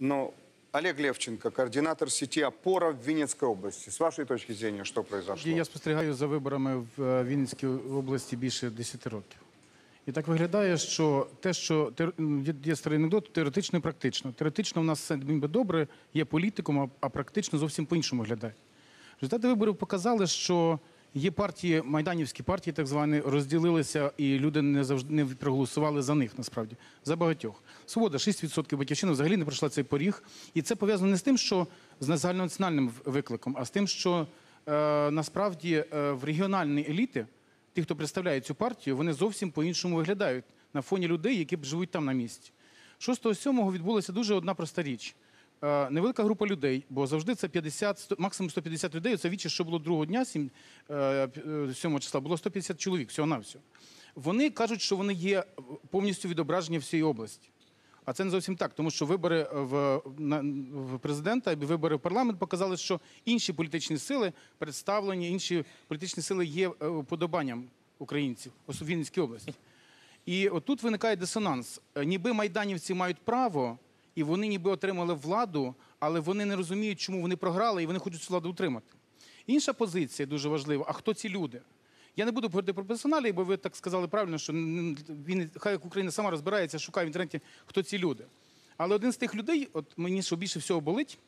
Но Олег Левченко, координатор сети «Опора» в Винницкой области. С вашей точки зрения, что произошло? Я спостерігаю за виборами в е, Вінницькій області більше 10 років. І так виглядає, що те, що є- старий анекдот, теоретично і практично. Теоретично в нас все ніби добре, є політиком, а практично зовсім по-іншому виглядає. Результати виборів показали, що є партії, майданівські партії, так звані, розділилися, і люди не завжди не проголосували за них насправді за багатьох. Свобода 6%, батьківщина взагалі не пройшла цей поріг. І це пов'язано не з тим, що з загальнонаціональним викликом, а з тим, що е, насправді е, в регіональні еліти, ті, хто представляє цю партію, вони зовсім по-іншому виглядають на фоні людей, які живуть там на місці. 6-7 відбулася дуже одна проста річ. Е, Невелика група людей, бо завжди це 50, 100, максимум 150 людей. Це віче, що було другого дня, 7, 7 числа, було 150 чоловік, всього на всього. Вони кажуть, що вони є повністю відображення всієї області. А це не зовсім так, тому що вибори в, на, в президента і вибори в парламент показали, що інші політичні сили представлені, інші політичні сили є е, уподобанням українців, у Вінницькій області. І отут виникає дисонанс. Е, Ніби майданівці мають право, і вони ніби отримали владу, але вони не розуміють, чому вони програли, і вони хочуть цю владу утримати. Інша позиція дуже важлива. А хто ці люди? Я не буду говорити про персоналі, бо ви так сказали правильно, що він хай Україна сама розбирається, шукає в інтернеті, хто ці люди. Але один з тих людей, от мені що більше всього болить,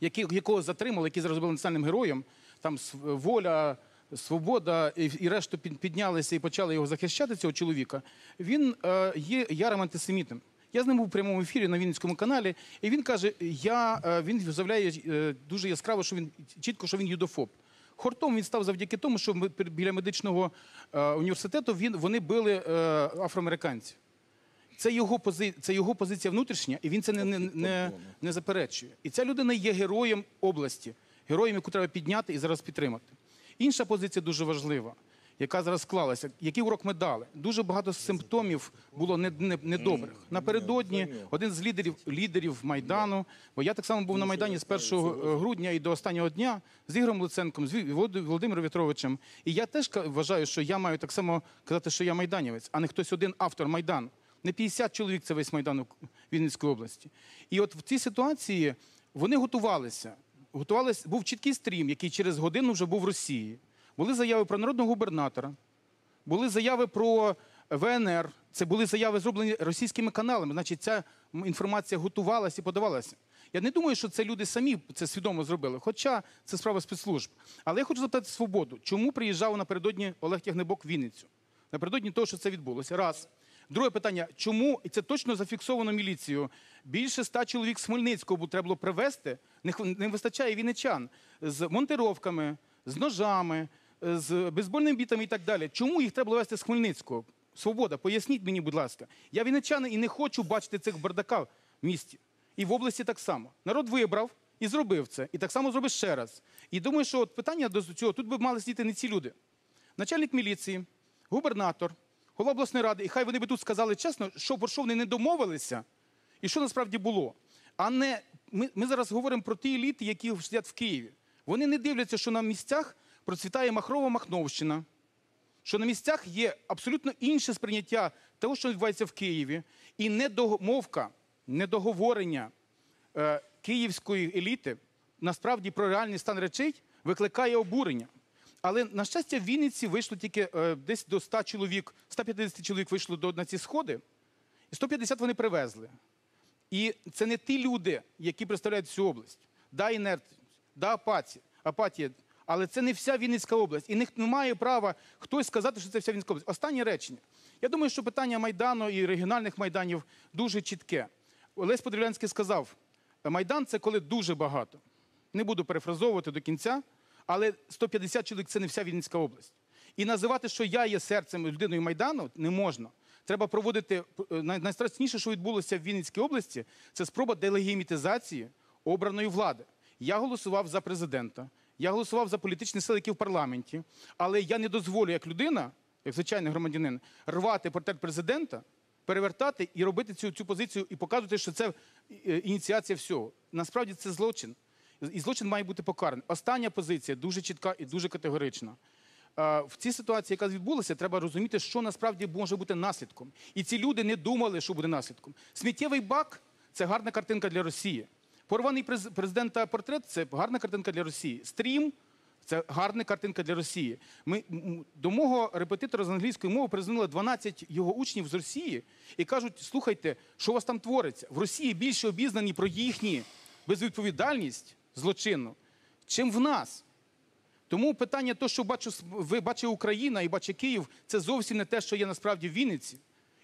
які, якого затримали, який зараз був національним героєм, там воля, свобода і, і решту піднялися і почали його захищати, цього чоловіка. Він е, є ярим антисемітом. Я з ним був у прямому ефірі на Вінницькому каналі, і він каже: я, е, він заявляє е, дуже яскраво, що він чітко, що він юдофоб. Хортом він став завдяки тому, що біля медичного е, університету він, вони били афроамериканців. Це його, пози... це його позиція внутрішня, і він це не, не, не, не заперечує. І ця людина є героєм області, героєм, яку треба підняти і зараз підтримати. Інша позиція дуже важлива, яка зараз склалася. Який урок ми дали? Дуже багато симптомів було не- не- недобрих. Напередодні один з лідерів, лідерів Майдану, бо я так само був на Майдані з 1 грудня і до останнього дня з Ігорем Луценком, з Володимиром В'ятровичем. І я теж вважаю, що я маю так само казати, що я майданівець, а не хтось один автор Майдану. Не 50 чоловік це весь Майдан у Вінницької області. І от в цій ситуації вони готувалися. Готувалися, був чіткий стрім, який через годину вже був в Росії. Були заяви про народного губернатора, були заяви про ВНР. Це були заяви зроблені російськими каналами. Значить, ця інформація готувалася і подавалася. Я не думаю, що це люди самі це свідомо зробили, хоча це справа спецслужб. Але я хочу запитати свободу, чому приїжджав напередодні Олег Тягнебок в Вінницю? Напередодні того, що це відбулося. Раз. Друге питання: чому, і це точно зафіксовано міліцією, більше ста чоловік з Хмельницького треба було привезти, не, вистачає вінничан з монтировками, з ножами, з бейсбольними бітами і так далі. Чому їх треба везти з Хмельницького? Свобода, поясніть мені, будь ласка. Я вінничанин і не хочу бачити цих бардака в місті. І в області так само. Народ вибрав і зробив це. І так само зробив ще раз. І думаю, що от питання до цього тут би мали сидіти не ці люди. Начальник міліції, губернатор, голова обласної ради, і хай вони би тут сказали чесно, що про що вони не домовилися, і що насправді було. А не ми, ми зараз говоримо про ті еліти, які сидять в Києві. Вони не дивляться, що на місцях процвітає Махрова Махновщина, що на місцях є абсолютно інше сприйняття того, що відбувається в Києві, і недомовка, недоговорення е, київської еліти насправді про реальний стан речей викликає обурення. Але на щастя, в Вінниці вийшло тільки е, десь до 100 чоловік, 150 чоловік вийшло до, на ці сходи, і 150 вони привезли. І це не ті люди, які представляють цю область. Да, інертність, да, апатія, апатія, але це не вся Вінницька область. І не, має права хтось сказати, що це вся Вінницька область. Останнє речення. Я думаю, що питання Майдану і регіональних майданів дуже чітке. Олесь Подолянський сказав: Майдан це коли дуже багато. Не буду перефразовувати до кінця, але 150 чоловік це не вся Вінницька область. І називати, що я є серцем людиною Майдану, не можна. Треба проводити е, найстрашніше, що відбулося в Вінницькій області, це спроба делегімітизації обраної влади. Я голосував за президента, я голосував за політичні сили, які в парламенті, але я не дозволю як людина, як звичайний громадянин, рвати портрет президента, перевертати і робити цю, цю позицію і показувати, що це е, ініціація всього. Насправді це злочин. І злочин має бути покараний. Остання позиція дуже чітка і дуже категорична. Е, В цій ситуації, яка відбулася, треба розуміти, що насправді може бути наслідком. І ці люди не думали, що буде наслідком. Сміттєвий бак це гарна картинка для Росії. Порваний през- президента портрет це гарна картинка для Росії. Стрім це гарна картинка для Росії. Ми до мого репетитора з англійської мови призвонили 12 його учнів з Росії і кажуть: слухайте, що у вас там твориться? В Росії більше обізнані про їхні безвідповідальність злочинну, чим в нас. Тому питання, то, що бачу, ви бачите Україна і бачить Київ, це зовсім не те, що є насправді в Вінниці,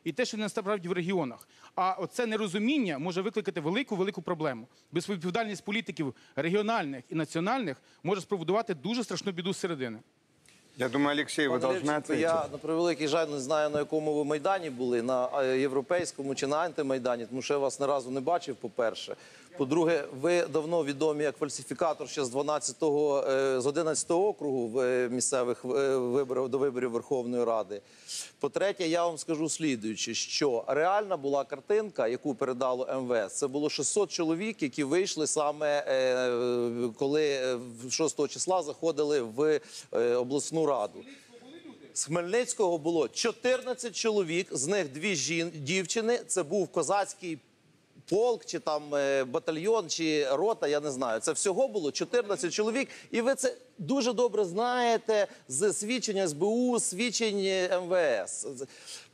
і те, що не насправді в регіонах. А оце нерозуміння може викликати велику велику проблему. Безвідповідальність політиків регіональних і національних може спроводувати дуже страшну біду зсередини. Я думаю, Олексій, ви Пане должны ответить. я на превеликий жаль не знаю, на якому ви майдані були, на е, європейському чи на антимайдані, тому що я вас ні разу не бачив, по-перше. По-друге, ви давно відомі як фальсифікатор ще з 12-го, е, з 11-го округу в е, місцевих е, виборів до виборів Верховної Ради. По-третє, я вам скажу слідуюче, що реальна була картинка, яку передало МВС. Це було 600 чоловік, які вийшли саме коли е, в 6 числа заходили в обласну раду. З Хмельницького було 14 чоловік, з них дві жін, дівчини. Це був козацький полк, чи там е, батальйон, чи рота, я не знаю. Це всього було 14 чоловік. І ви це дуже добре знаєте з свідчень СБУ, свідчень МВС.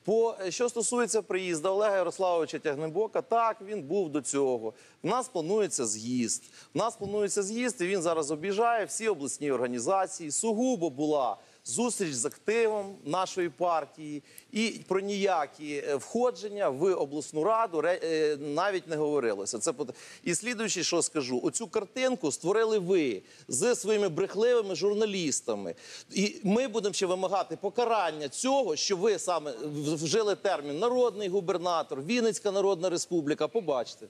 По що стосується приїзду Олега Ярославовича Тягнебока, так він був до цього. В нас планується з'їзд. В нас планується з'їзд, і він зараз об'їжджає всі обласні організації. Сугубо була зустріч з активом нашої партії, і про ніякі е, входження в обласну раду е, навіть не говорилося. Це і слідуючи, що скажу, оцю картинку створили ви з своїми брехливими журналістами. І ми будемо ще вимагати покарання цього, що ви саме вжили термін народний губернатор, Вінницька Народна Республіка. Побачите.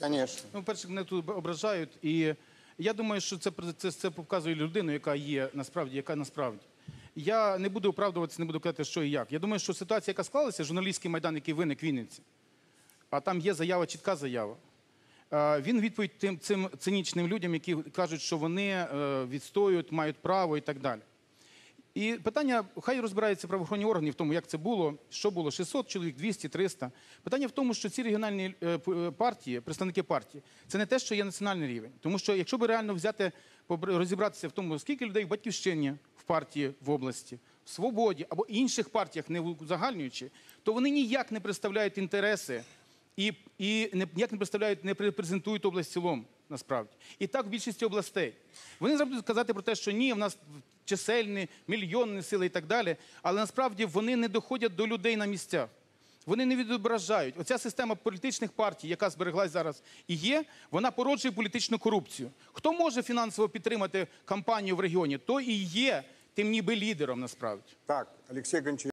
Конечно. Ну, перше, мене тут ображають, і я думаю, що це, це, це показує людину, яка є насправді, яка насправді. Я не буду оправдуватися, не буду казати, що і як. Я думаю, що ситуація, яка склалася, журналістський майдан, який виник в Вінниці, а там є заява, чітка заява. Е, Він відповідь тим цим цинічним людям, які кажуть, що вони е, відстоюють, мають право і так далі. І питання, хай розбираються правоохоронні органи в тому, як це було, що було 600 чоловік, 200, 300. Питання в тому, що ці регіональні е, е, партії, представники партії, це не те, що є національний рівень. Тому що якщо би реально взяти, розібратися в тому, скільки людей в батьківщині в партії в області, в свободі або інших партіях, не узагальнюючи, то вони ніяк не представляють інтереси і, і не, ніяк не представляють, не репрезентують область в цілому, насправді. І так в більшості областей. Вони зараз казати про те, що ні, в нас чисельні, мільйонні сили і так далі, але насправді вони не доходять до людей на місцях. Вони не відображають. Оця система політичних партій, яка збереглась зараз і є, вона породжує політичну корупцію. Хто може фінансово підтримати кампанію в регіоні, той і є тим ніби лідером насправді. Так, Алексей Гончаренко.